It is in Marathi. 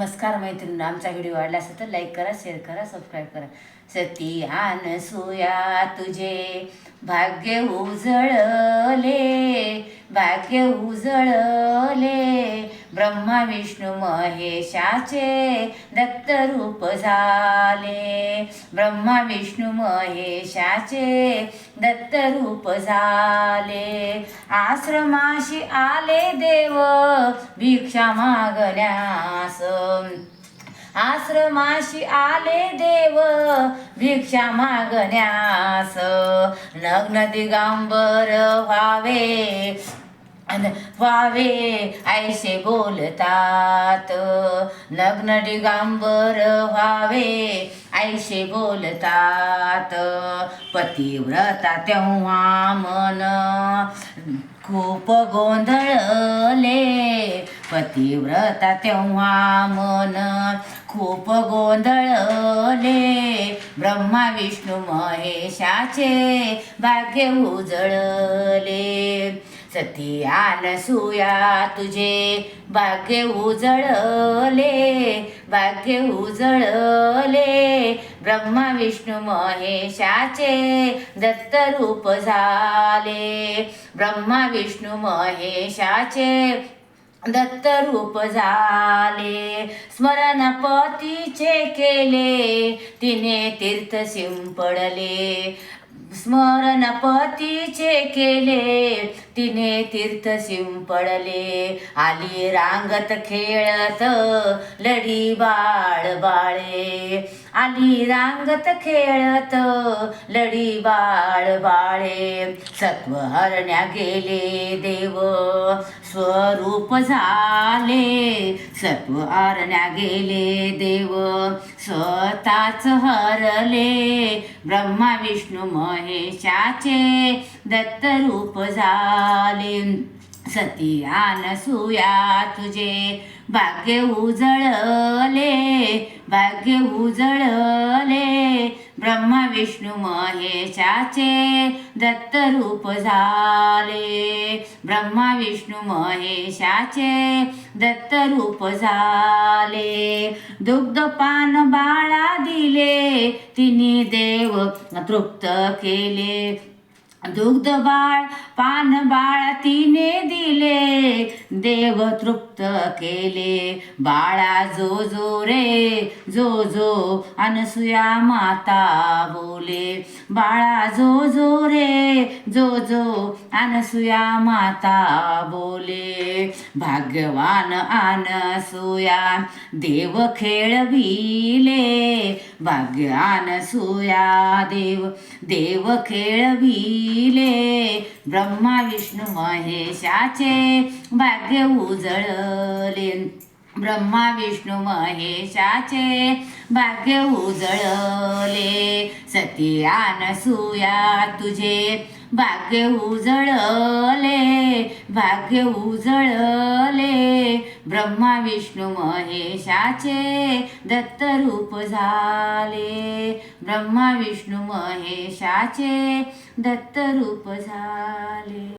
नमस्कार मैत्रिणी आमचा व्हिडिओ आवडला असेल तर लाईक करा शेअर करा सबस्क्राईब करा. सती आन सुया तुझे भाग्य उजळले भाग्य उजळले. ब्रह्मा विष्णू महेशाचे दत्त रूप झाले. ब्रह्मा विष्णू महेशाचे दत्त रूप झाले. आश्रमाशी आले देव भिक्षा मागण्यास. आश्रमाशी आले देव भिक्षा मागण्यास. नग्न दिगांबर व्हावे आणि व्हावे ऐसे बोलतात. नग्न दिगांबर व्हावे ऐसे बोलतात. पतिव्रता तेव्हा मन खूप गोंधळले. पतिव्रता तेव्हा मन खूप गोंधळले. ब्रह्मा विष्णू महेशाचे भाग्य उजळले. सती आन सुया तुझे. भाग्य उजळले भाग्य उजळले. ब्रह्मा विष्णू महेशाचे दत्त रूप झाले. ब्रह्मा विष्णू महेशाचे दत्त रूप झाले. स्मरण पतीचे केले तिने तीर्थ शिंपडले. स्मरण पतीचे केले. तिने तीर्थ शिंपडले. आली रांगत खेळत लढी बाळ बाळे. आली रांगत खेळत लढी बाळ बाळे. सत्व हरण्या गेले देव. स्वरूप झाले. सत्व हरण्या गेले देव. स्वतःच हरले. ब्रह्मा विष्णू महे दत्त रूप झाले. सती आन सुया तुझे भाग्य उजळले भाग्य उजळले. ब्रह्मा विष्णू महेशाचे दत्त रूप झाले. ब्रह्मा विष्णू महेशाचे दत्त रूप झाले दुग्धपान बाळा दिले. तिने देव तृप्त केले. दुग्ध बाळ पान बाळ तिने दिले देव तृप्त केले. बाळा जो जो रे जो जो अनसुया माता बोले. बाळा जो जो रे जो जो अनसुया माता बोले. भाग्यवान अनसुया देव खेळविले भाग्य अनसुया देव देव दिले. ब्रह्मा विष्णू महेशाचे भाग्य उजळले. ब्रह्मा विष्णू महेशाचे भाग्य उजळले. सती सुया तुझे भाग्य उजळले भाग्य उजळले. ब्रह्मा विष्णू महेशाचे दत्त रूप झाले. ब्रह्मा विष्णू महेशाचे दत्त रूप झाले.